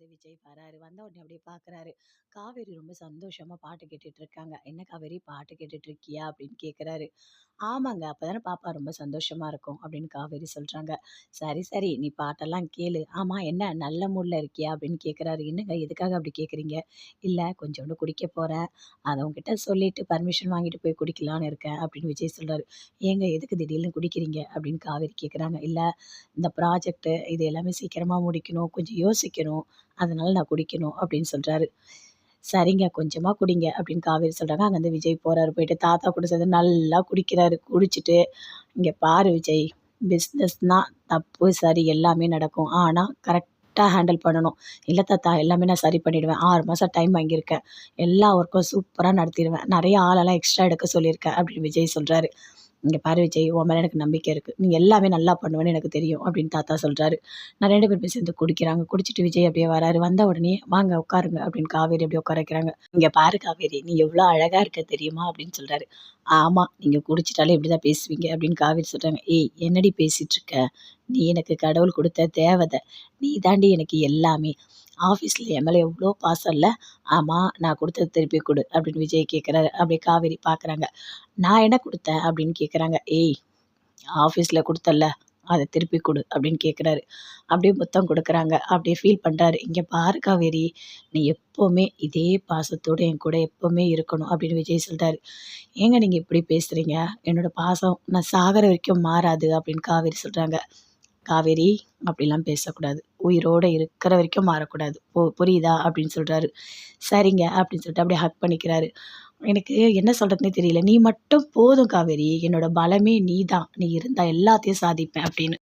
வந்து விஜய் வராரு. வந்த உடனே அப்படியே பார்க்குறாரு. காவேரி ரொம்ப சந்தோஷமாக பாட்டு கேட்டுட்ருக்காங்க "என்ன காவேரி பாட்டு கேட்டுட்ருக்கியா அப்படின்னு கேட்குறாரு. "ஆமாங்க. அப்பதானே பாப்பா ரொம்ப சந்தோஷமா இருக்கும்." அப்படின்னு காவேரி சொல்றாங்க. "சரி, சரி. நீ பாட்டெல்லாம் கேளு. ஆமா என்ன நல்ல மூடில் இருக்கியா?" அப்படின்னு கேட்குறாரு. "என்னங்க எதுக்காக அப்படி கேட்குறீங்க?" இல்லை கொஞ்சோண்டு குடிக்க போறேன். அதை உங்ககிட்ட சொல்லிட்டு பர்மிஷன் வாங்கிட்டு போய் குடிக்கலான்னு இருக்கேன்." அப்படின்னு விஜய் சொல்றாரு. "ஏங்க எதுக்கு திடீர்னு குடிக்கிறீங்க?" அப்படின்னு காவேரி கேட்குறாங்க. இல்லை இந்த ப்ராஜெக்ட்டு இது எல்லாமே சீக்கிரமா முடிக்கணும். கொஞ்சம் யோசிக்கணும். அதனால நான் குடிக்கணும்." அப்படின்னு சொல்றாரு. "சரிங்க கொஞ்சமாக குடிங்க." அப்படின்னு காவேரி சொல்கிறாங்க அங்கேருந்து விஜய் போகிறாரு போயிட்டு தாத்தா கூட சேர்ந்து நல்லா குடிக்கிறாரு. குடிச்சிட்டு, இங்கே பாரு விஜய், பிஸ்னஸ்னால் தப்பு, சரி எல்லாமே நடக்கும். ஆனால் கரெக்டாக ஹேண்டில் பண்ணணும்." இல்லை தாத்தா எல்லாமே நான் சரி பண்ணிவிடுவேன் ஆறு மாதம் டைம் வாங்கியிருக்கேன். எல்லா ஒர்க்கும் சூப்பராக நடத்திடுவேன் நிறைய ஆளெல்லாம் எக்ஸ்ட்ரா எடுக்க சொல்லியிருக்கேன்." அப்படின்னு விஜய் சொல்கிறாரு "இங்க பாரு விஜய், உன் மேலே எனக்கு நம்பிக்கை இருக்கு. நீ எல்லாமே நல்லா பண்ணுவேன்னு எனக்கு தெரியும்." அப்படின்னு தாத்தா சொல்றாரு. நான் ரெண்டு பேருமே சேர்ந்து குடிக்கிறாங்க. குடிச்சிட்டு விஜய் அப்படியே வராரு. வந்த உடனே, "வாங்க உட்காருங்க." அப்படின்னு காவேரி அப்படியே உட்கார வைக்கிறாங்க. "இங்க பாரு காவேரி, நீ எவ்வளோ அழகா இருக்க தெரியுமா?" அப்படின்னு சொல்றாரு. ஆமாம் நீங்கள் குடிச்சிட்டாலே இப்படி தான் பேசுவீங்க." அப்படின்னு காவேரி சொல்கிறாங்க "ஏய் என்னடி பேசிகிட்ருக்க நீ எனக்கு கடவுள் கொடுத்த தேவதை. நீ தாண்டி எனக்கு எல்லாமே. ஆஃபீஸில் என் மேலே எவ்வளோ பாசம் இல்லை ஆமாம் நான் கொடுத்தது திருப்பி கொடு அப்படின்னு விஜய் கேட்குறாரு. அப்படியே காவேரி பார்க்குறாங்க. "நான் என்ன கொடுத்தேன் அப்படின்னு கேட்குறாங்க. "ஏய் ஆஃபீஸில் கொடுத்தல அதை திருப்பி கொடு அப்படின்னு கேட்குறாரு. அப்படியே முத்தம் கொடுக்குறாங்க அப்படியே ஃபீல் பண்ணுறாரு இங்கே பாரு காவேரி, நீ எப்போவுமே இதே பாசத்தோடு என் கூட எப்போவுமே இருக்கணும்." அப்படின்னு விஜய் சொல்கிறாரு "ஏங்க நீங்கள் இப்படி பேசுகிறீங்க என்னோடய பாசம் நான் சாகிற வரைக்கும் மாறாது." அப்படின்னு காவேரி சொல்கிறாங்க "காவேரி அப்படிலாம் பேசக்கூடாது. உயிரோட இருக்கிற வரைக்கும் மாறக்கூடாது. போ புரியுதா?" அப்படின்னு சொல்கிறாரு "சரிங்க." அப்படின்னு சொல்லிட்டு அப்படியே ஹக் பண்ணிக்கிறாரு. "எனக்கு என்ன சொல்கிறதுனே தெரியல. நீ மட்டும் போதும் காவேரி. என்னோட பலமே நீ தான். நீ இருந்தால் எல்லாத்தையும் சாதிப்பேன்." அப்படின்னு.